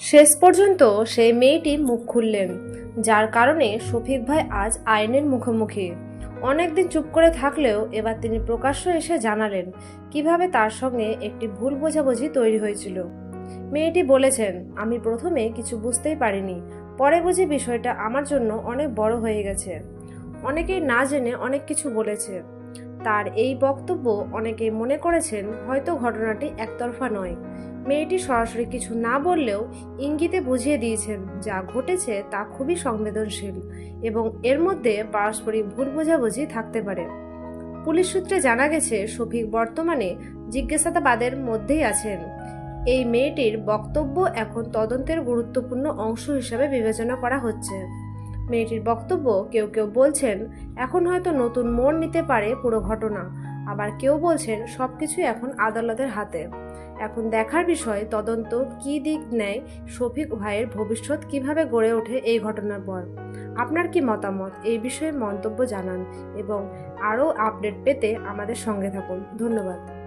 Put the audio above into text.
শেষ পর্যন্ত সেই মেয়েটি মুখ খুললেন, যার কারণে শফিক ভাই আজ আইনের মুখোমুখি। অনেকদিন চুপ করে থাকলেও এবার তিনি প্রকাশ্য এসে জানালেন কীভাবে তার সঙ্গে একটি ভুল বোঝাবুঝি তৈরি হয়েছিল। মেয়েটি বলেছেন, আমি প্রথমে কিছু বুঝতেই পারিনি, পরে বুঝি বিষয়টা আমার জন্য অনেক বড় হয়ে গেছে। অনেকেই না জেনে অনেক কিছু বলেছে। তার এই বক্তব্য অনেকেই মনে করেছেন হয়তো ঘটনাটি একতরফা নয়। মেয়েটি সরাসরি কিছু না বললেও ইঙ্গিতে বুঝিয়ে দিয়েছেন যা ঘটেছে তা খুবই সংবেদনশীল এবং এর মধ্যে পারস্পরিক ভুল বোঝাবুঝি থাকতে পারে। পুলিশ সূত্রে জানা গেছে, শফিক বর্তমানে জিজ্ঞাসাবাদের মধ্যেই আছেন। এই মেয়েটির বক্তব্য এখন তদন্তের গুরুত্বপূর্ণ অংশ হিসাবে বিবেচনা করা হচ্ছে। মেয়েটির বক্তব্য কেউ কেউ বলছেন, এখন হয়তো নতুন মোড় নিতে পারে পুরো ঘটনা। আবার কেউ বলছেন সব কিছুই এখন আদালতের হাতে। এখন দেখার বিষয়, তদন্ত কী দিক নেয়, শফিক ভাইয়ের ভবিষ্যৎ কীভাবে গড়ে ওঠে এই ঘটনার পর। আপনার কি মতামত? এই বিষয়ে মন্তব্য জানান এবং আরও আপডেট পেতে আমাদের সঙ্গে থাকুন। ধন্যবাদ।